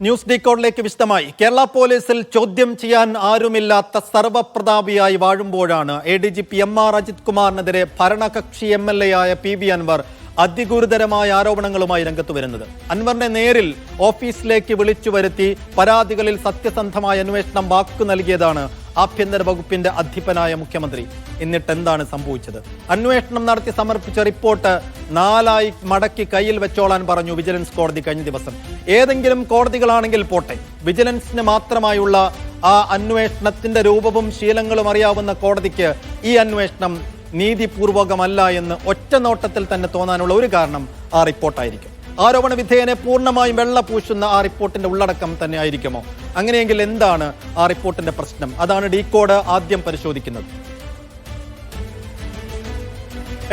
News ഡീക്കോഡിലേക്ക് വിശദമായി. കേരള പോലീസിൽ ചോദ്യം ചെയ്യാൻ ആരുമില്ലാത്ത സർവപ്രതാപിയായി വാഴുമ്പോഴാണ് A D G P M R Ajith കുമാറിനെതിരെ ഭരണകക്ഷി എം എൽ എ ആയ പി വി അൻവർ അതിഗുരുതരമായ ആരോപണങ്ങളുമായി രംഗത്ത് വരുന്നത്. അൻവറിനെ നേരിൽ ഓഫീസിലേക്ക് വിളിച്ചു വരുത്തി പരാതികളിൽ സത്യസന്ധമായ അന്വേഷണം വാക്കു നൽകിയതാണ് ആഭ്യന്തര വകുപ്പിന്റെ അധിപനായ മുഖ്യമന്ത്രി. എന്നിട്ട് എന്താണ് സംഭവിച്ചത്? അന്വേഷണം നടത്തി സമർപ്പിച്ച റിപ്പോർട്ട് നാലായി മടക്കി കയ്യിൽ വെച്ചോളാൻ പറഞ്ഞു വിജിലൻസ് കോടതി കഴിഞ്ഞ ദിവസം. ഏതെങ്കിലും കോടതികളാണെങ്കിൽ പോട്ടെ വിജിലൻസിന് മാത്രമായുള്ള ആ അന്വേഷണത്തിന്റെ രൂപവും ശീലങ്ങളും അറിയാവുന്ന കോടതിക്ക് ഈ അന്വേഷണം നീതിപൂർവകമല്ല എന്ന് ഒറ്റ നോട്ടത്തിൽ തന്നെ തോന്നാനുള്ള ഒരു കാരണം ആ റിപ്പോർട്ടായിരിക്കും. ആരോപണ വിധേയനെ പൂർണമായും വെള്ള പൂശുന്ന ആ റിപ്പോർട്ടിന്റെ ഉള്ളടക്കം തന്നെ ആയിരിക്കുമോ? അങ്ങനെയെങ്കിൽ എന്താണ് ആ റിപ്പോർട്ടിന്റെ പ്രശ്നം? അതാണ് ഡീകോഡ് ആദ്യം പരിശോധിക്കുന്നത്.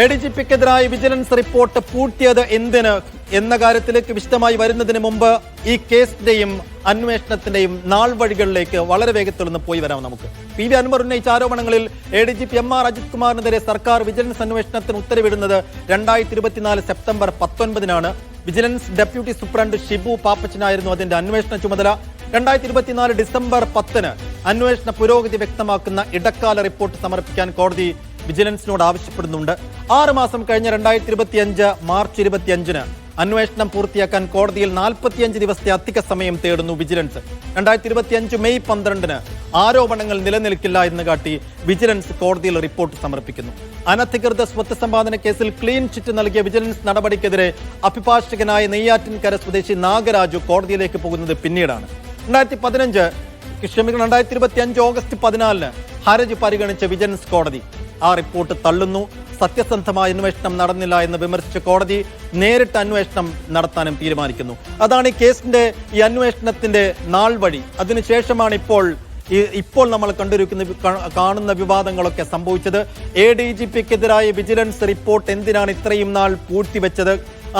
എ ഡി ജി പിക്കെതിരായ വിജിലൻസ് റിപ്പോർട്ട് പൂട്ടിയത് എന്തിന് എന്ന കാര്യത്തിലേക്ക് വിശദമായി വരുന്നതിന് മുമ്പ് ഈ കേസിന്റെയും അന്വേഷണത്തിന്റെയും നാൾ വഴികളിലേക്ക് വളരെ വേഗത്തിൽ നിന്ന് പോയി വരാം നമുക്ക്. പി വി അൻവർ ഉന്നയിച്ച ആരോപണങ്ങളിൽ A D G P M R Ajith കുമാറിനെതിരെ സർക്കാർ വിജിലൻസ് അന്വേഷണത്തിന് ഉത്തരവിടുന്നത് രണ്ടായിരത്തി ഇരുപത്തിനാല് സെപ്റ്റംബർ പത്തൊൻപതിനാണ്. വിജിലൻസ് ഡെപ്യൂട്ടി സൂപ്രണ്ട് ഷിബു പാപ്പച്ചനായിരുന്നു അതിന്റെ അന്വേഷണ ചുമതല. രണ്ടായിരത്തി ഇരുപത്തിനാല് ഡിസംബർ പത്തിന് അന്വേഷണ പുരോഗതി വ്യക്തമാക്കുന്ന ഇടക്കാല റിപ്പോർട്ട് സമർപ്പിക്കാൻ കോടതി വിജിലൻസിനോട് ആവശ്യപ്പെടുന്നുണ്ട്. ആറ് മാസം കഴിഞ്ഞ രണ്ടായിരത്തി ഇരുപത്തി അഞ്ച് മാർച്ച് ഇരുപത്തിയഞ്ചിന് അന്വേഷണം പൂർത്തിയാക്കാൻ കോടതിയിൽ നാൽപ്പത്തിയഞ്ച് ദിവസത്തെ അധിക സമയം തേടുന്നു വിജിലൻസ്. രണ്ടായിരത്തി ഇരുപത്തിയഞ്ച് മെയ് പന്ത്രണ്ടിന് ആരോപണങ്ങൾ നിലനിൽക്കില്ല എന്ന് കാട്ടി വിജിലൻസ് കോടതിയിൽ റിപ്പോർട്ട് സമർപ്പിക്കുന്നു. അനധികൃത സ്വത്ത് സമ്പാദന കേസിൽ ക്ലീൻ ചിറ്റ് നൽകിയ വിജിലൻസ് നടപടിക്കെതിരെ അഭിഭാഷകനായ നെയ്യാറ്റിൻകര സ്വദേശി നാഗരാജു കോടതിയിലേക്ക് പോകുന്നത് പിന്നീടാണ്. രണ്ടായിരത്തി പതിനഞ്ച് ക്ഷമിക്കണം രണ്ടായിരത്തി ഇരുപത്തി അഞ്ച് ഓഗസ്റ്റ് പതിനാലിന് ഹർജി പരിഗണിച്ച വിജിലൻസ് കോടതി ആ റിപ്പോർട്ട് തള്ളുന്നു. സത്യസന്ധമായ അന്വേഷണം നടന്നില്ല എന്ന് വിമർശിച്ച കോടതി നേരിട്ട് അന്വേഷണം നടത്താനും തീരുമാനിക്കുന്നു. അതാണ് ഈ കേസിന്റെ ഈ അന്വേഷണത്തിന്റെ നാൾ വഴി. അതിനുശേഷമാണ് ഇപ്പോൾ ഇപ്പോൾ നമ്മൾ കണ്ടിരിക്കുന്ന കാണുന്ന വിവാദങ്ങളൊക്കെ സംഭവിച്ചത്. എ ഡി ജി പിക്കെതിരായ വിജിലൻസ് റിപ്പോർട്ട് എന്തിനാണ് ഇത്രയും നാൾ പൂഴ്ത്തിവെച്ചത്?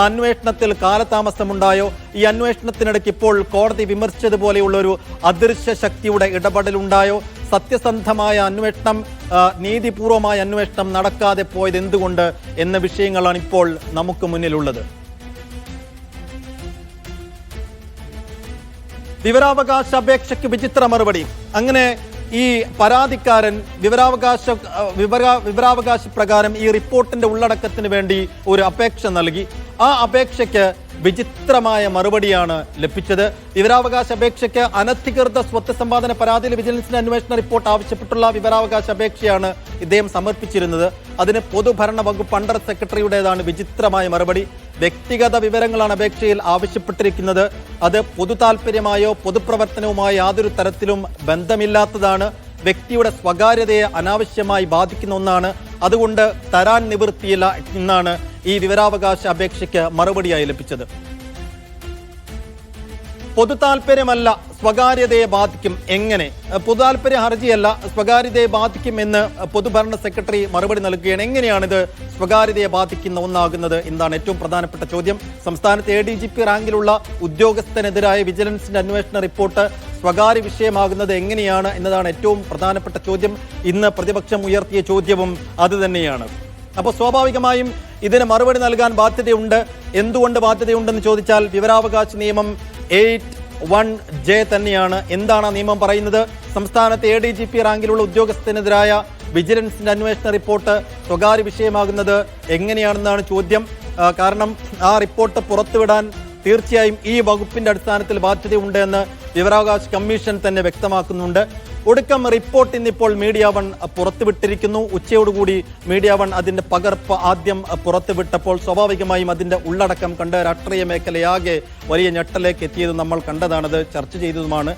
അന്വേഷണത്തിൽ കാലതാമസമുണ്ടായോ? ഈ അന്വേഷണത്തിനിടയ്ക്ക് ഇപ്പോൾ കോടതി വിമർശിച്ചതുപോലെയുള്ള ഒരു അദൃശ്യ ശക്തിയുടെ ഇടപെടലുണ്ടായോ? സത്യസന്ധമായ അന്വേഷണം നീതിപൂർവമായ അന്വേഷണം നടക്കാതെ പോയത് എന്തുകൊണ്ട് എന്ന വിഷയങ്ങളാണ് ഇപ്പോൾ നമുക്ക് മുന്നിലുള്ളത്. വിവരാവകാശ അപേക്ഷയ്ക്ക് വിചിത്ര മറുപടി. അങ്ങനെ ഈ പരാതിക്കാരൻ വിവരാവകാശ വിവരാവകാശ പ്രകാരം ഈ റിപ്പോർട്ടിന്റെ ഉള്ളടക്കത്തിന് വേണ്ടി ഒരു അപേക്ഷ നൽകി. ആ അപേക്ഷയ്ക്ക് വിചിത്രമായ മറുപടിയാണ് ലഭിച്ചത്. വിവരാവകാശ അപേക്ഷയ്ക്ക് അനധികൃത സ്വത്ത് സമ്പാദന പരാതിയിൽ വിജിലൻസിന്റെ അന്വേഷണ റിപ്പോർട്ട് ആവശ്യപ്പെട്ടുള്ള വിവരാവകാശ അപേക്ഷയാണ് ഇദ്ദേഹം സമർപ്പിച്ചിരുന്നത്. അതിന് പൊതുഭരണ വകുപ്പ് അണ്ടർ സെക്രട്ടറിയുടേതാണ് വിചിത്രമായ മറുപടി. വ്യക്തിഗത വിവരങ്ങളാണ് അപേക്ഷയിൽ ആവശ്യപ്പെട്ടിരിക്കുന്നത്. അത് പൊതു താല്പര്യമായോ പൊതുപ്രവർത്തനവുമായോ യാതൊരു തരത്തിലും ബന്ധമില്ലാത്തതാണ്. വ്യക്തിയുടെ സ്വകാര്യതയെ അനാവശ്യമായി ബാധിക്കുന്ന ഒന്നാണ്. അതുകൊണ്ട് തരാൻ നിവൃത്തിയില്ല എന്നാണ് ഈ വിവരാവകാശ അപേക്ഷയ്ക്ക് മറുപടിയായി ലഭിച്ചത്. പൊതു താല്പര്യമല്ല സ്വകാര്യതയെ ബാധിക്കും എങ്ങനെ? പൊതു താല്പര്യ ഹർജിയല്ല സ്വകാര്യതയെ ബാധിക്കും എന്ന് പൊതുഭരണ സെക്രട്ടറി മറുപടി നൽകുകയാണ്. എങ്ങനെയാണിത് സ്വകാര്യതയെ ബാധിക്കുന്ന ഒന്നാകുന്നത് എന്താണ് ഏറ്റവും പ്രധാനപ്പെട്ട ചോദ്യം. സംസ്ഥാനത്തെ എ ഡി ജി പി റാങ്കിലുള്ള ഉദ്യോഗസ്ഥനെതിരായ വിജിലൻസിന്റെ അന്വേഷണ റിപ്പോർട്ട് സ്വകാര്യ വിഷയമാകുന്നത് എങ്ങനെയാണ് എന്നതാണ് ഏറ്റവും പ്രധാനപ്പെട്ട ചോദ്യം. ഇന്ന് പ്രതിപക്ഷം ഉയർത്തിയ ചോദ്യവും അത് തന്നെയാണ്. അപ്പോൾ സ്വാഭാവികമായും ഇതിന് മറുപടി നൽകാൻ ബാധ്യതയുണ്ട്. എന്തുകൊണ്ട് ബാധ്യതയുണ്ടെന്ന് ചോദിച്ചാൽ വിവരാവകാശ നിയമം എയ്റ്റ് വൺ ജെ തന്നെയാണ്. എന്താണ് നിയമം പറയുന്നത്? സംസ്ഥാനത്തെ എ ഡി ജി പി റാങ്കിലുള്ള ഉദ്യോഗസ്ഥനെതിരായ വിജിലൻസിന്റെ അന്വേഷണ റിപ്പോർട്ട് സ്വകാര്യ വിഷയമാകുന്നത് എങ്ങനെയാണെന്നാണ് ചോദ്യം. കാരണം ആ റിപ്പോർട്ട് പുറത്തുവിടാൻ തീർച്ചയായും ഈ വകുപ്പിന്റെ അടിസ്ഥാനത്തിൽ ബാധ്യതയുണ്ട് എന്ന് വിവരാവകാശ കമ്മീഷൻ തന്നെ വ്യക്തമാക്കുന്നുണ്ട്. ഒടുക്കം റിപ്പോർട്ട് ഇന്നിപ്പോൾ മീഡിയ വൺ പുറത്തുവിട്ടിരിക്കുന്നു. ഉച്ചയോടുകൂടി മീഡിയ വൺ അതിന്റെ പകർപ്പ് ആദ്യം പുറത്തുവിട്ടപ്പോൾ സ്വാഭാവികമായും അതിന്റെ ഉള്ളടക്കം കണ്ട് രാഷ്ട്രീയ മേഖലയാകെ വലിയ ഞെട്ടലേക്ക് എത്തിയത് നമ്മൾ കണ്ടതാണത്. ചർച്ച ചെയ്തതുമാണ്.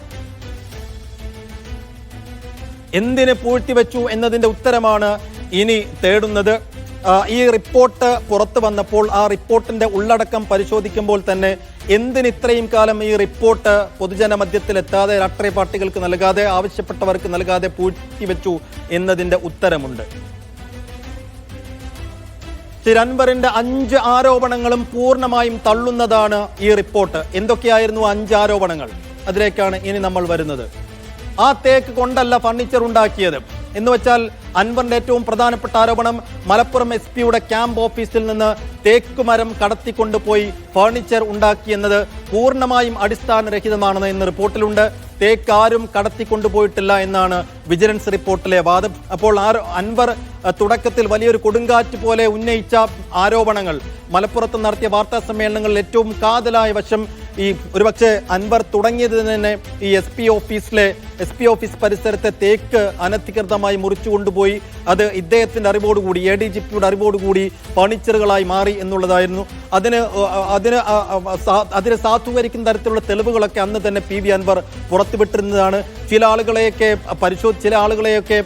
എന്തിന് പൂഴ്ത്തിവെച്ചു എന്നതിന്റെ ഉത്തരമാണ് ഇനി തേടുന്നത്. ഈ റിപ്പോർട്ട് പുറത്തു വന്നപ്പോൾ ആ റിപ്പോർട്ടിന്റെ ഉള്ളടക്കം പരിശോധിക്കുമ്പോൾ തന്നെ എന്തിന് ഇത്രയും കാലം ഈ റിപ്പോർട്ട് പൊതുജന മധ്യത്തിൽ എത്താതെ രാഷ്ട്രീയ പാർട്ടികൾക്ക് നൽകാതെ ആവശ്യപ്പെട്ടവർക്ക് നൽകാതെ പൂഴ്ത്തിവെച്ചു എന്നതിന്റെ ഉത്തരമുണ്ട്. തിരൻവറിന്റെ അഞ്ച് ആരോപണങ്ങളും പൂർണമായും തള്ളുന്നതാണ് ഈ റിപ്പോർട്ട്. എന്തൊക്കെയായിരുന്നു അഞ്ച് ആരോപണങ്ങൾ? അതിലേക്കാണ് ഇനി നമ്മൾ വരുന്നത്. ആ തേക്ക് കൊണ്ടല്ല ഫർണിച്ചർ ഉണ്ടാക്കിയത്. എന്ന് വെച്ചാൽ അൻവറിന്റെ ഏറ്റവും പ്രധാനപ്പെട്ട ആരോപണം മലപ്പുറം എസ് പിയുടെ ക്യാമ്പ് ഓഫീസിൽ നിന്ന് തേക്കുമരം കടത്തിക്കൊണ്ടുപോയി ഫർണിച്ചർ ഉണ്ടാക്കിയെന്നത് പൂർണമായും അടിസ്ഥാനരഹിതമാണെന്ന് ഇന്ന് റിപ്പോർട്ടിലുണ്ട്. തേക്കാരും കടത്തിക്കൊണ്ടുപോയിട്ടില്ല എന്നാണ് വിജിലൻസ് റിപ്പോർട്ടിലെ വാദം. അപ്പോൾ ആരോ അൻവർ തുടക്കത്തിൽ വലിയൊരു കൊടുങ്കാറ്റ് പോലെ ഉന്നയിച്ച ആരോപണങ്ങൾ. മലപ്പുറത്ത് നടത്തിയ വാർത്താ സമ്മേളനങ്ങളിൽ ഏറ്റവും കാതലായ വശം ഈ ഒരുപക്ഷെ അൻവർ തുടങ്ങിയത് തന്നെ ഈ എസ് പി ഓഫീസിലെ എസ് പി ഓഫീസ് പരിസരത്തെ തേക്ക് അനധികൃതമായി മുറിച്ചു കൊണ്ടുപോയി. അത് ഇദ്ദേഹത്തിന്റെ അറിവോടുകൂടി എ ഡി ജി പിയുടെ അറിവോടുകൂടി ഫർണിച്ചറുകളായി മാറി എന്നുള്ളതായിരുന്നു. അതിന് അതിന് അതിനെ സാധൂകരിക്കുന്ന തരത്തിലുള്ള തെളിവുകളൊക്കെ അന്ന് തന്നെ പി വി അൻവർ പുറത്തുവിട്ടിരുന്നതാണ്. ചില ആളുകളെയൊക്കെ പരിശോധി ചില ആളുകളെയൊക്കെ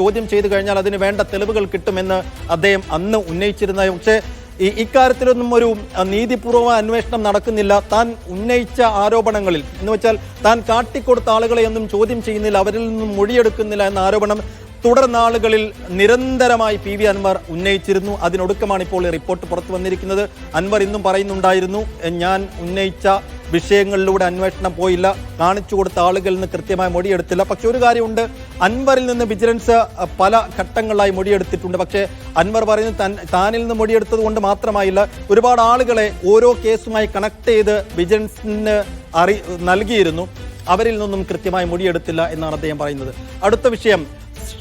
ചോദ്യം ചെയ്തു കഴിഞ്ഞാൽ അതിന് വേണ്ട തെളിവുകൾ കിട്ടുമെന്ന് അദ്ദേഹം അന്ന് ഉന്നയിച്ചിരുന്ന പക്ഷേ ഇക്കാര്യത്തിലൊന്നും ഒരു നീതിപൂർവമായ അന്വേഷണം നടക്കുന്നില്ല. താൻ ഉന്നയിച്ച ആരോപണങ്ങളിൽ എന്ന് വെച്ചാൽ താൻ കാട്ടിക്കൊടുത്ത ആളുകളെയൊന്നും ചോദ്യം ചെയ്യുന്നില്ല അവരിൽ നിന്നും മൊഴിയെടുക്കുന്നില്ല എന്ന ആരോപണം തുടർ നാളുകളിൽ നിരന്തരമായി പി വി അൻവർ ഉന്നയിച്ചിരുന്നു. അതിനൊടുക്കമാണ് ഇപ്പോൾ ഈ റിപ്പോർട്ട് പുറത്തു വന്നിരിക്കുന്നത്. അൻവർ ഇന്നും പറയുന്നുണ്ടായിരുന്നു ഞാൻ ഉന്നയിച്ച വിഷയങ്ങളിലൂടെ അന്വേഷണം പോയില്ല. കാണിച്ചു കൊടുത്ത ആളുകളിൽ നിന്ന് കൃത്യമായ മൊഴിയെടുത്തില്ല. പക്ഷെ ഒരു കാര്യമുണ്ട്. അൻവറിൽ നിന്ന് വിജിലൻസ് പല ഘട്ടങ്ങളിലായി മൊഴിയെടുത്തിട്ടുണ്ട്. പക്ഷേ അൻവർ പറയുന്നത് തൻ താനിൽ നിന്ന് മൊഴിയെടുത്തത് കൊണ്ട് മാത്രമായില്ല. ഒരുപാട് ആളുകളെ ഓരോ കേസുമായി കണക്ട് ചെയ്ത് വിജിലൻസിന് അറി നൽകിയിരുന്നു. അവരിൽ നിന്നും കൃത്യമായി മൊഴിയെടുത്തില്ല എന്നാണ് അദ്ദേഹം പറയുന്നത്. അടുത്ത വിഷയം.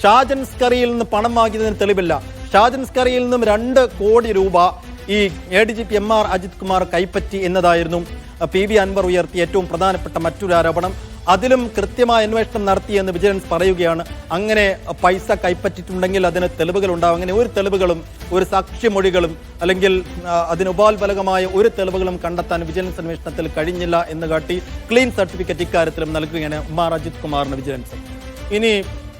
ഷാജൻ സ്കറിയിൽ നിന്ന് പണം വാങ്ങിയതിന് തെളിവില്ല. ഷാജൻ സ്കറിയിൽ നിന്നും രണ്ട് കോടി രൂപ ഈ A D G P M R Ajith Kumar കൈപ്പറ്റി എന്നതായിരുന്നു. പി വി അൻവർ ഉയർത്തിയ ഏറ്റവും പ്രധാനപ്പെട്ട മറ്റൊരു ആരോപണം. അതിലും കൃത്യമായ അന്വേഷണം നടത്തിയെന്ന് വിജിലൻസ് പറയുകയാണ്. അങ്ങനെ പൈസ കൈപ്പറ്റിയിട്ടുണ്ടെങ്കിൽ അതിന് തെളിവുകൾ ഉണ്ടാവും അങ്ങനെ ഒരു തെളിവുകളും ഒരു സാക്ഷ്യമൊഴികളും അല്ലെങ്കിൽ ആ, അതിന് ഉപാൽഫലകമായ ഒരു തെളിവുകളും കണ്ടെത്താൻ വിജിലൻസ് അന്വേഷണത്തിൽ കഴിഞ്ഞില്ല എന്ന് കാട്ടി ക്ലീൻ സർട്ടിഫിക്കറ്റ് ഇക്കാര്യത്തിലും നൽകുകയാണ് ഉമാർ അജിത് കുമാറിന് വിജിലൻസ്. ഇനി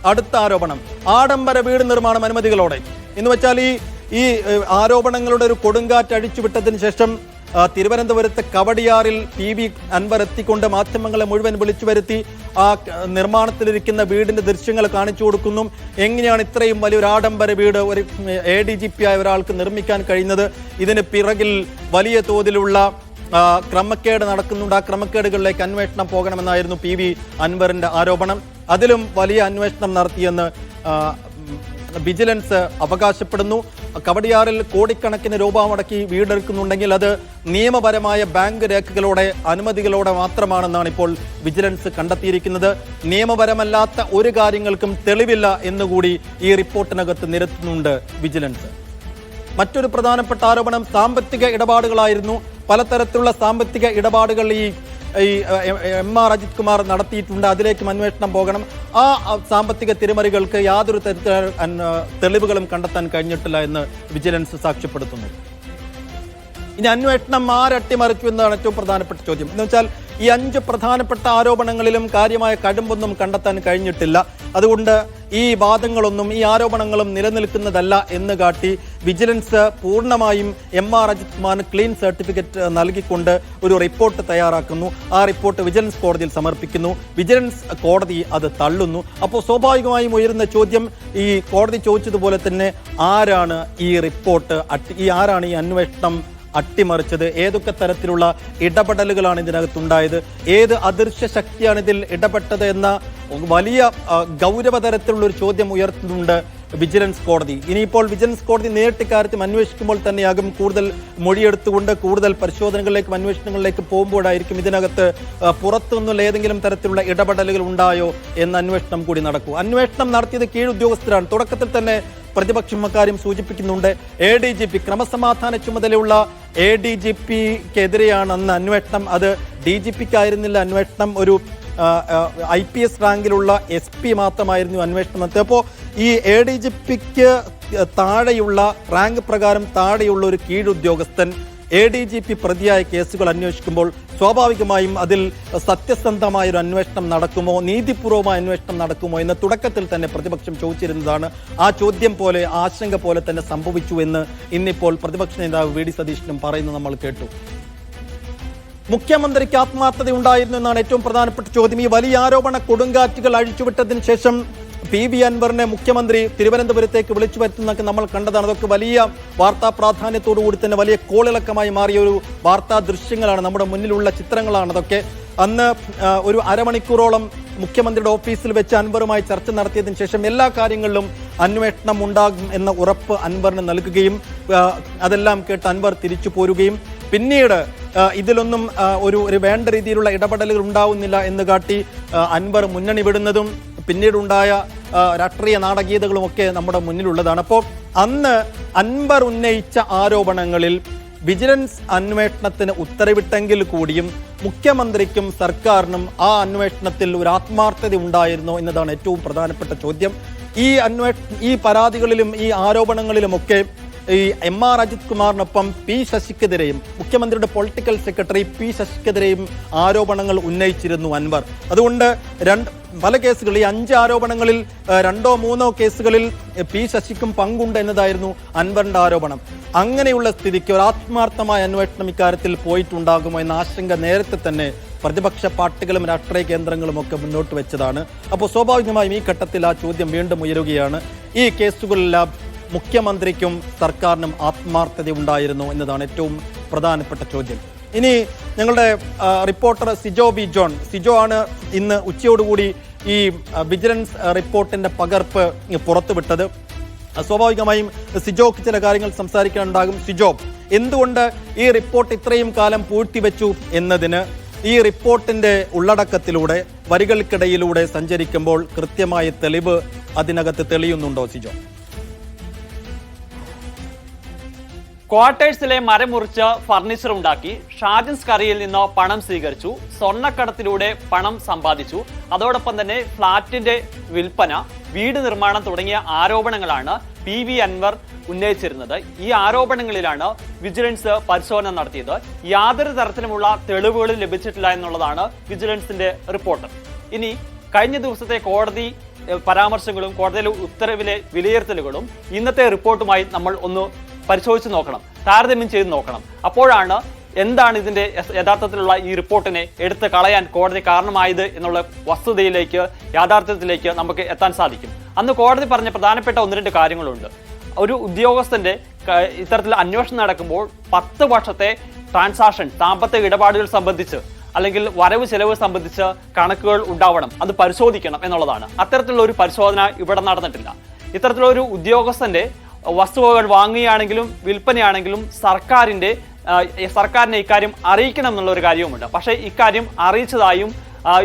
അടുത്ത ആരോപണം. ആഡംബര വീട് നിർമ്മാണം അനുമതികളോടെ. എന്ന് വെച്ചാൽ ഈ ഈ ആരോപണങ്ങളുടെ ഒരു കൊടുങ്കാറ്റ് അഴിച്ചുവിട്ടതിന് ശേഷം തിരുവനന്തപുരത്ത് കവടിയാറിൽ പി വി അൻവർ എത്തിക്കൊണ്ട് മാധ്യമങ്ങളെ മുഴുവൻ വിളിച്ചു വരുത്തി. ആ നിർമ്മാണത്തിലിരിക്കുന്ന വീടിന്റെ ദൃശ്യങ്ങൾ കാണിച്ചു കൊടുക്കുന്നു. എങ്ങനെയാണ് ഇത്രയും വലിയൊരു ആഡംബര വീട് ഒരു എ ഡി ജി പി ആയ ഒരാൾക്ക് നിർമ്മിക്കാൻ കഴിയുന്നത്? ഇതിന് പിറകിൽ വലിയ തോതിലുള്ള ക്രമക്കേട് നടക്കുന്നുണ്ട്. ആ ക്രമക്കേടുകളിലേക്ക് അന്വേഷണം പോകണമെന്നായിരുന്നു പി വി അൻവറിന്റെ ആരോപണം. അതിലും വലിയ അന്വേഷണം നടത്തിയെന്ന് വിജിലൻസ് അവകാശപ്പെടുന്നു. കവടിയാറിൽ കോടിക്കണക്കിന് രൂപ മുടക്കി വീടെടുക്കുന്നുണ്ടെങ്കിൽ അത് നിയമപരമായ ബാങ്ക് രേഖകളോടെ അനുമതികളോടെ മാത്രമാണെന്നാണ് ഇപ്പോൾ വിജിലൻസ് കണ്ടെത്തിയിരിക്കുന്നത്. നിയമപരമല്ലാത്ത ഒരു കാര്യങ്ങൾക്കും തെളിവില്ല എന്നുകൂടി ഈ റിപ്പോർട്ടിനകത്ത് നിരത്തുന്നുണ്ട് വിജിലൻസ്. മറ്റൊരു പ്രധാനപ്പെട്ട ആരോപണം സാമ്പത്തിക ഇടപാടുകളായിരുന്നു. പലതരത്തിലുള്ള സാമ്പത്തിക ഇടപാടുകൾ ഈ ഈ എ- ആർ അജിത് കുമാർ നടത്തിയിട്ടുണ്ട്. അതിലേക്കും അന്വേഷണം പോകണം. ആ സാമ്പത്തിക തിരിമറികൾക്ക് യാതൊരു തരത്തിൽ തെളിവുകളും കണ്ടെത്താൻ കഴിഞ്ഞിട്ടില്ല എന്ന് വിജിലൻസ് സാക്ഷ്യപ്പെടുത്തുന്നു. ഇനി അന്വേഷണം ആരട്ടിമറിച്ചു എന്നതാണ് ഏറ്റവും പ്രധാനപ്പെട്ട ചോദ്യം. എന്ന് വെച്ചാൽ ഈ അഞ്ച് പ്രധാനപ്പെട്ട ആരോപണങ്ങളിലും കാര്യമായ കടുമ്പൊന്നും കണ്ടെത്താൻ കഴിഞ്ഞിട്ടില്ല. അതുകൊണ്ട് ഈ വാദങ്ങളൊന്നും ഈ ആരോപണങ്ങളും നിലനിൽക്കുന്നതല്ല എന്ന് കാട്ടി വിജിലൻസ് പൂർണമായും എം ആർ അജിത് കുമാറിന് ക്ലീൻ സർട്ടിഫിക്കറ്റ് നൽകിക്കൊണ്ട് ഒരു റിപ്പോർട്ട് തയ്യാറാക്കുന്നു. ആ റിപ്പോർട്ട് വിജിലൻസ് കോടതിയിൽ സമർപ്പിക്കുന്നു. വിജിലൻസ് കോടതി അത് തള്ളുന്നു. അപ്പോൾ സ്വാഭാവികമായും ഉയരുന്ന ചോദ്യം ഈ കോടതി ചോദിച്ചതുപോലെ തന്നെ ആരാണ് ഈ റിപ്പോർട്ട് ഈ ആരാണ് ഈ അന്വേഷണം അട്ടിമറിച്ചത്. ഏതൊക്കെ തരത്തിലുള്ള ഇടപെടലുകളാണ് ഇതിനകത്തുണ്ടായത്? ഏത് അദൃശ്യ ശക്തിയാണ് ഇതിൽ ഇടപെട്ടത് എന്ന വലിയ ഗൗരവ ഗൗരവതരത്തിലുള്ള ഒരു ചോദ്യം ഉയർത്തുന്നുണ്ട് വിജിലൻസ് കോടതി. ഇനിയിപ്പോൾ വിജിലൻസ് കോടതി നേരിട്ട് കാര്യത്തിൽ അന്വേഷിക്കുമ്പോൾ തന്നെയാകും കൂടുതൽ മൊഴിയെടുത്തുകൊണ്ട് കൂടുതൽ പരിശോധനകളിലേക്കും അന്വേഷണങ്ങളിലേക്ക് പോകുമ്പോഴായിരിക്കും ഇതിനകത്ത് പുറത്തുനിന്നുള്ള ഏതെങ്കിലും തരത്തിലുള്ള ഇടപെടലുകൾ ഉണ്ടായോ എന്ന അന്വേഷണം കൂടി നടക്കൂ. അന്വേഷണം നടത്തിയത് കീഴുദ്യോഗസ്ഥരാണ്. തുടക്കത്തിൽ തന്നെ പ്രതിപക്ഷം അക്കാര്യം സൂചിപ്പിക്കുന്നുണ്ട്. എ ഡി ജി പി ക്രമസമാധാന ചുമതലയുള്ള എ ഡി ജി പിക്കെതിരെയാണ് അന്ന് അന്വേഷണം അത് ഡി ജി പിക്കായിരുന്നില്ല അന്വേഷണം ഒരു ഐ പി എസ് റാങ്കിലുള്ള എസ് പി മാത്രമായിരുന്നു അന്വേഷണം അപ്പോൾ ഈ എ ഡി ജി പിക്ക് താഴെയുള്ള റാങ്ക് പ്രകാരം താഴെയുള്ള ഒരു കീഴുദ്യോഗസ്ഥൻ എ ഡി ജി പി പ്രതിയായ കേസുകൾ അന്വേഷിക്കുമ്പോൾ സ്വാഭാവികമായും അതിൽ സത്യസന്ധമായ ഒരു അന്വേഷണം നടക്കുമോ നീതിപൂർവമായ അന്വേഷണം നടക്കുമോ എന്ന് തുടക്കത്തിൽ തന്നെ പ്രതിപക്ഷം ചോദിച്ചിരുന്നതാണ്. ആ ചോദ്യം പോലെ ആശങ്ക പോലെ തന്നെ സംഭവിച്ചു എന്ന് ഇന്നിപ്പോൾ പ്രതിപക്ഷ നേതാവ് വി ഡി സതീശനും പറയുന്നത് നമ്മൾ കേട്ടു. മുഖ്യമന്ത്രിക്ക് ആത്മാർത്ഥത ഉണ്ടായിരുന്നു എന്നാണ് ഏറ്റവും പ്രധാനപ്പെട്ട ചോദ്യം. ഈ വലിയ ആരോപണ കൊടുങ്കാറ്റുകൾ അഴിച്ചുവിട്ടതിന് ശേഷം പി വി അൻവറിനെ മുഖ്യമന്ത്രി തിരുവനന്തപുരത്തേക്ക് വിളിച്ചു വരുത്തുന്നൊക്കെ നമ്മൾ കണ്ടതാണ്. അതൊക്കെ വലിയ വാർത്താ പ്രാധാന്യത്തോടുകൂടി തന്നെ വലിയ കോളിളക്കമായി മാറിയ ഒരു വാർത്താ ദൃശ്യങ്ങളാണ് നമ്മുടെ മുന്നിലുള്ള ചിത്രങ്ങളാണ് അതൊക്കെ. അന്ന് ഒരു അരമണിക്കൂറോളം മുഖ്യമന്ത്രിയുടെ ഓഫീസിൽ വെച്ച് അൻവറുമായി ചർച്ച നടത്തിയതിനു ശേഷം എല്ലാ കാര്യങ്ങളിലും അന്വേഷണം ഉണ്ടാകും എന്ന ഉറപ്പ് അൻവറിന് നൽകുകയും അതെല്ലാം കേട്ട് അൻവർ തിരിച്ചു പോരുകയും. പിന്നീട് ഇതിലൊന്നും ഒരു വേണ്ട രീതിയിലുള്ള ഇടപെടലുകൾ ഉണ്ടാവുന്നില്ല എന്ന് കാട്ടി അൻവർ മുന്നണി വിടുന്നതും പിന്നീടുണ്ടായ രാഷ്ട്രീയ നാടകീയതകളുമൊക്കെ നമ്മുടെ മുന്നിലുള്ളതാണ്. അപ്പോൾ അന്ന് അൻവർ ഉന്നയിച്ച ആരോപണങ്ങളിൽ വിജിലൻസ് അന്വേഷണത്തിന് ഉത്തരവിട്ടെങ്കിൽ കൂടിയും മുഖ്യമന്ത്രിക്കും സർക്കാരിനും ആ അന്വേഷണത്തിൽ ഒരു ആത്മാർത്ഥത ഉണ്ടായിരുന്നോ എന്നതാണ് ഏറ്റവും പ്രധാനപ്പെട്ട ചോദ്യം. ഈ അന്വേഷ ഈ പരാതികളിലും ഈ ആരോപണങ്ങളിലുമൊക്കെ ഈ എം ആർ അജിത് കുമാറിനൊപ്പം പി ശശിക്കെതിരെയും മുഖ്യമന്ത്രിയുടെ പൊളിറ്റിക്കൽ സെക്രട്ടറി പി ശശിക്കെതിരെയും ആരോപണങ്ങൾ ഉന്നയിച്ചിരുന്നു അൻവർ. അതുകൊണ്ട് രണ്ട് പല കേസുകളിൽ ഈ അഞ്ച് ആരോപണങ്ങളിൽ രണ്ടോ മൂന്നോ കേസുകളിൽ പി ശശിക്കും പങ്കുണ്ട് എന്നതായിരുന്നു അൻവറിന്റെ ആരോപണം. അങ്ങനെയുള്ള സ്ഥിതിക്ക് ഒരു ആത്മാർത്ഥമായ അന്വേഷണം ഇക്കാര്യത്തിൽ പോയിട്ടുണ്ടാകുമോ എന്ന ആശങ്ക നേരത്തെ തന്നെ പ്രതിപക്ഷ പാർട്ടികളും രാഷ്ട്രീയ കേന്ദ്രങ്ങളും ഒക്കെ മുന്നോട്ട് വെച്ചതാണ്. അപ്പോൾ സ്വാഭാവികമായും ഈ ഘട്ടത്തിൽ ആ ചോദ്യം വീണ്ടും ഉയരുകയാണ്. ഈ കേസുകളെല്ലാം മുഖ്യമന്ത്രിക്കും സർക്കാരിനും ആത്മാർത്ഥത ഉണ്ടായിരുന്നു എന്നതാണ് ഏറ്റവും പ്രധാനപ്പെട്ട ചോദ്യം. ഇനി ഞങ്ങളുടെ reporter Sijo B John. Sijo ആണ് ഇന്ന് ഉച്ചയോടുകൂടി ഈ വിജിലൻസ് റിപ്പോർട്ടിന്റെ പകർപ്പ് പുറത്തുവിട്ടത്. സ്വാഭാവികമായും സിജോക്ക് ചില കാര്യങ്ങൾ സംസാരിക്കാനുണ്ടാകും. സിജോ എന്തുകൊണ്ട് ഈ റിപ്പോർട്ട് ഇത്രയും കാലം പൂഴ്ത്തിവെച്ചു എന്നതിന് ഈ റിപ്പോർട്ടിന്റെ ഉള്ളടക്കത്തിലൂടെ വരികൾക്കിടയിലൂടെ സഞ്ചരിക്കുമ്പോൾ കൃത്യമായ തെളിവ് അതിനകത്ത് തെളിയുന്നുണ്ടോ സിജോ? ക്വാർട്ടേഴ്സിലെ മരം മുറിച്ച് ഫർണിച്ചർ ഉണ്ടാക്കി ഷാജൻസ് കറിയിൽ നിന്ന് പണം സ്വീകരിച്ചു സ്വർണക്കടത്തിലൂടെ പണം സമ്പാദിച്ചു. അതോടൊപ്പം തന്നെ ഫ്ളാറ്റിന്റെ വിൽപ്പന വീട് നിർമ്മാണം തുടങ്ങിയ ആരോപണങ്ങളാണ് പി വി അൻവർ ഉന്നയിച്ചിരുന്നത്. ഈ ആരോപണങ്ങളിലാണ് വിജിലൻസ് പരിശോധന നടത്തിയത്. യാതൊരു തരത്തിലുമുള്ള തെളിവുകളും ലഭിച്ചിട്ടില്ല എന്നുള്ളതാണ് വിജിലൻസിന്റെ റിപ്പോർട്ട്. ഇനി കഴിഞ്ഞ ദിവസത്തെ കോടതി പരാമർശങ്ങളും കോടതിയിലെ ഉത്തരവിലെ വിലയിരുത്തലുകളും ഇന്നത്തെ റിപ്പോർട്ടുമായി നമ്മൾ ഒന്ന് പരിശോധിച്ച് നോക്കണം താരതമ്യം ചെയ്ത് നോക്കണം. അപ്പോഴാണ് എന്താണ് ഇതിന്റെ യഥാർത്ഥത്തിലുള്ള ഈ റിപ്പോർട്ടിനെ എടുത്ത് കളയാൻ കോടതി കാരണമായത് എന്നുള്ള വസ്തുതയിലേക്ക് യാഥാർത്ഥ്യത്തിലേക്ക് നമുക്ക് എത്താൻ സാധിക്കും. അന്ന് കോടതി പറഞ്ഞ പ്രധാനപ്പെട്ട ഒന്ന് രണ്ട് കാര്യങ്ങളുണ്ട്. ഒരു ഉദ്യോഗസ്ഥന്റെ ഇത്തരത്തിൽ അന്വേഷണം നടക്കുമ്പോൾ പത്ത് വർഷത്തെ ട്രാൻസാക്ഷൻ സാമ്പത്തിക ഇടപാടുകൾ സംബന്ധിച്ച് അല്ലെങ്കിൽ വരവ് ചെലവ് സംബന്ധിച്ച് കണക്കുകൾ ഉണ്ടാവണം അത് പരിശോധിക്കണം എന്നുള്ളതാണ്. അത്തരത്തിലുള്ള ഒരു പരിശോധന ഇവിടെ നടന്നിട്ടില്ല. ഇത്തരത്തിലുള്ള ഒരു ഉദ്യോഗസ്ഥന്റെ വസ്തുവകൾ വാങ്ങുകയാണെങ്കിലും വിൽപ്പനയാണെങ്കിലും സർക്കാരിന്റെ സർക്കാരിനെ ഇക്കാര്യം അറിയിക്കണം എന്നുള്ള ഒരു കാര്യവുമുണ്ട്. പക്ഷേ ഇക്കാര്യം അറിയിച്ചതായും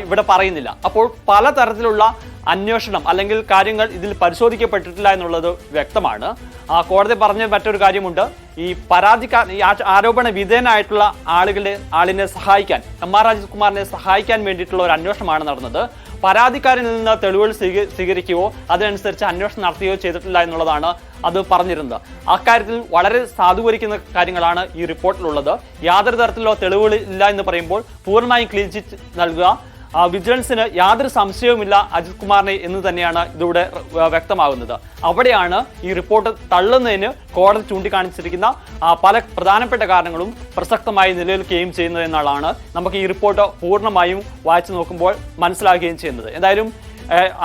ഇവിടെ പറയുന്നില്ല. അപ്പോൾ പലതരത്തിലുള്ള അന്വേഷണം അല്ലെങ്കിൽ കാര്യങ്ങൾ ഇതിൽ പരിശോധിക്കപ്പെട്ടിട്ടില്ല എന്നുള്ളത് വ്യക്തമാണ്. കോടതി പറഞ്ഞ മറ്റൊരു കാര്യമുണ്ട്. ഈ പരാതിക്കാർ ഈ ആരോപണ വിധേയനായിട്ടുള്ള ആളുകളെ ആളിനെ സഹായിക്കാൻ എം ആർ രാജീവ് കുമാറിനെ സഹായിക്കാൻ വേണ്ടിയിട്ടുള്ള ഒരു അന്വേഷണമാണ് നടന്നത്. പരാതിക്കാരിൽ നിന്ന് തെളിവുകൾ സ്വീക- സ്വീകരിക്കുകയോ അതിനനുസരിച്ച് അന്വേഷണം നടത്തുകയോ ചെയ്തിട്ടില്ല എന്നുള്ളതാണ് അത് പറഞ്ഞിരുന്നത്. അക്കാര്യത്തിൽ വളരെ സാധൂകരിക്കുന്ന കാര്യങ്ങളാണ് ഈ റിപ്പോർട്ടിലുള്ളത്. യാതൊരു തരത്തിലുള്ള തെളിവുകൾ ഇല്ല എന്ന് പറയുമ്പോൾ പൂർണമായും ക്ലീൻ ചിറ്റ് നൽകുക. വിജിലൻസിന് യാതൊരു സംശയവുമില്ല അജിത് കുമാറിനെ എന്ന് തന്നെയാണ് ഇതിലൂടെ വ്യക്തമാകുന്നത്. അവിടെയാണ് ഈ റിപ്പോർട്ട് തള്ളുന്നതിന് കോടതി ചൂണ്ടിക്കാണിച്ചിരിക്കുന്ന പല പ്രധാനപ്പെട്ട കാരണങ്ങളും പ്രസക്തമായി നിലനിൽക്കുകയും ചെയ്യുന്നത് എന്നുള്ളതാണ് നമുക്ക് ഈ റിപ്പോർട്ട് പൂർണമായും വായിച്ചു നോക്കുമ്പോൾ മനസ്സിലാക്കുകയും ചെയ്യുന്നത്. എന്തായാലും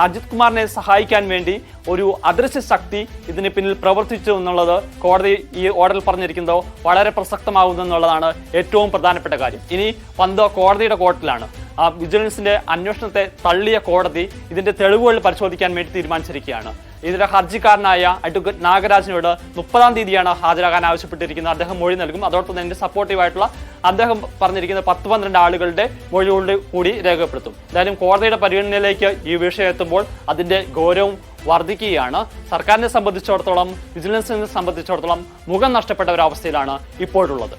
അജിത് കുമാറിനെ സഹായിക്കാൻ വേണ്ടി ഒരു അദൃശ്യ ശക്തി ഇതിന് പിന്നിൽ പ്രവർത്തിച്ചു എന്നുള്ളത് കോടതി ഈ ഓർഡറിൽ പറഞ്ഞിരിക്കുന്നതോ വളരെ പ്രസക്തമാകുന്നു എന്നുള്ളതാണ് ഏറ്റവും പ്രധാനപ്പെട്ട കാര്യം. ഇനി പന്ത് കോടതിയുടെ കോർട്ടിലാണ് ആ വിജിലൻസിന്റെ അന്വേഷണത്തെ തള്ളിയ കോടതി ഇതിന്റെ തെളിവുകൾ പരിശോധിക്കാൻ വേണ്ടി തീരുമാനിച്ചിരിക്കുകയാണ്. ഇതിന്റെ ഹർജിക്കാരനായ അഡ്വക്കേറ്റ് നാഗരാജിനോട് മുപ്പതാം തീയതിയാണ് ഹാജരാകാൻ ആവശ്യപ്പെട്ടിരിക്കുന്നത്. അദ്ദേഹം മൊഴി നൽകും. അതോടൊപ്പം തന്നെ സപ്പോർട്ടീവായിട്ടുള്ള അദ്ദേഹം പറഞ്ഞിരിക്കുന്ന പത്ത് പന്ത്രണ്ട് ആളുകളുടെ മൊഴികളുടെ കൂടി രേഖപ്പെടുത്തും. എന്തായാലും കോടതിയുടെ പരിഗണനയിലേക്ക് ഈ വിഷയം എത്തുമ്പോൾ അതിന്റെ ഗൗരവം വർദ്ധിക്കുകയാണ്. സർക്കാരിനെ സംബന്ധിച്ചിടത്തോളം വിജിലൻസിനെ സംബന്ധിച്ചിടത്തോളം മുഖം നഷ്ടപ്പെട്ട ഒരു അവസ്ഥയിലാണ് ഇപ്പോഴുള്ളത്.